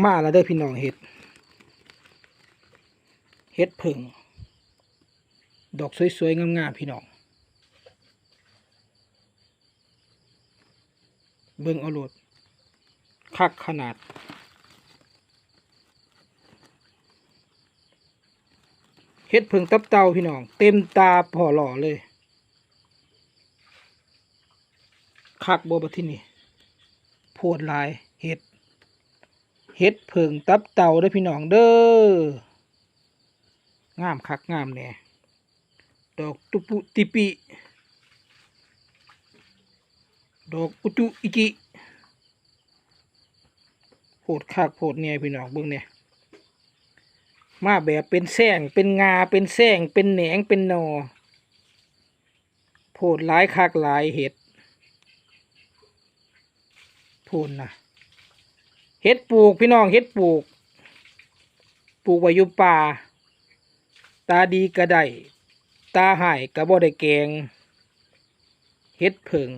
มาแล้วเด้อพี่น้องเห็ด เห็ดผึ่ง ดอกสวยๆงามๆพี่น้อง เบิ่งเอาโลดคักขนาด เห็ดผึ่งตับเตาพี่น้อง เต็มตาพอหล่อเลย คักบ่บัที่นี่ โพดลายเห็ด เห็ดผึ่งตับเต่าเด้พี่น้องเด้องามคักงามแน่ดอกตุปุติปิดอกอุตุอิจิโพดคักโพดเนี่ยพี่น้องเบิ่งเนี่ยมาแบบเป็นแสงเป็นงาเป็นแสงเป็นแหนงเป็นนอโพดหลายคักหลายเห็ดโพดนะ เฮ็ดปลูกพี่น้องเฮ็ดปลูก ปลูกไว้อยู่ป่า ตาดีก็ได้ตาหายก็บ่ได้แกงเฮ็ดเผิง